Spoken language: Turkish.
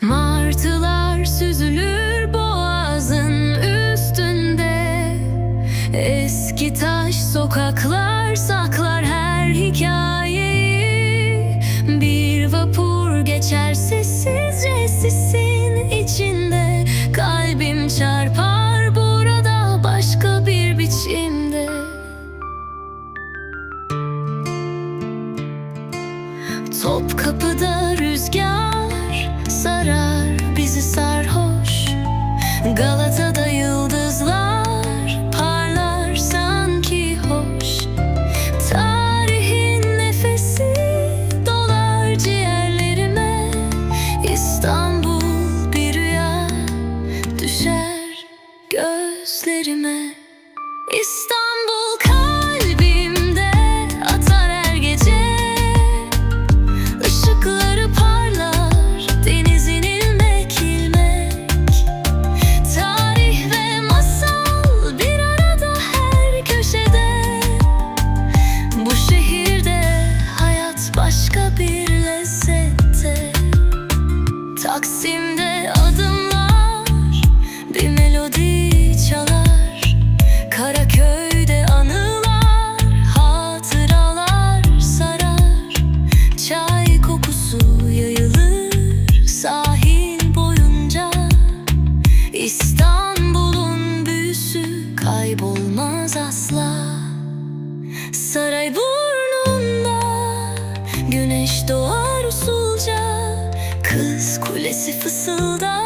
Martılar süzülür boğazın üstünde. Eski taş sokaklar saklar her hikayeyi. Bir vapur geçer sessizce sisin içinde. Kalbim çarpar burada başka bir biçimde. Topkapı'da rüzgar Galata'da yıldızlar parlar sanki hoş. Tarihin nefesi dolar ciğerlerime. İstanbul bir rüya düşer gözlerime. İstanbul Taksim'de adımlar bir melodi çalar. Karaköy'de anılar, hatıralar sarar. Çay kokusu yayılır sahil boyunca. İstanbul'un büyüsü kaybolmaz asla. Saray burnunda fısıldar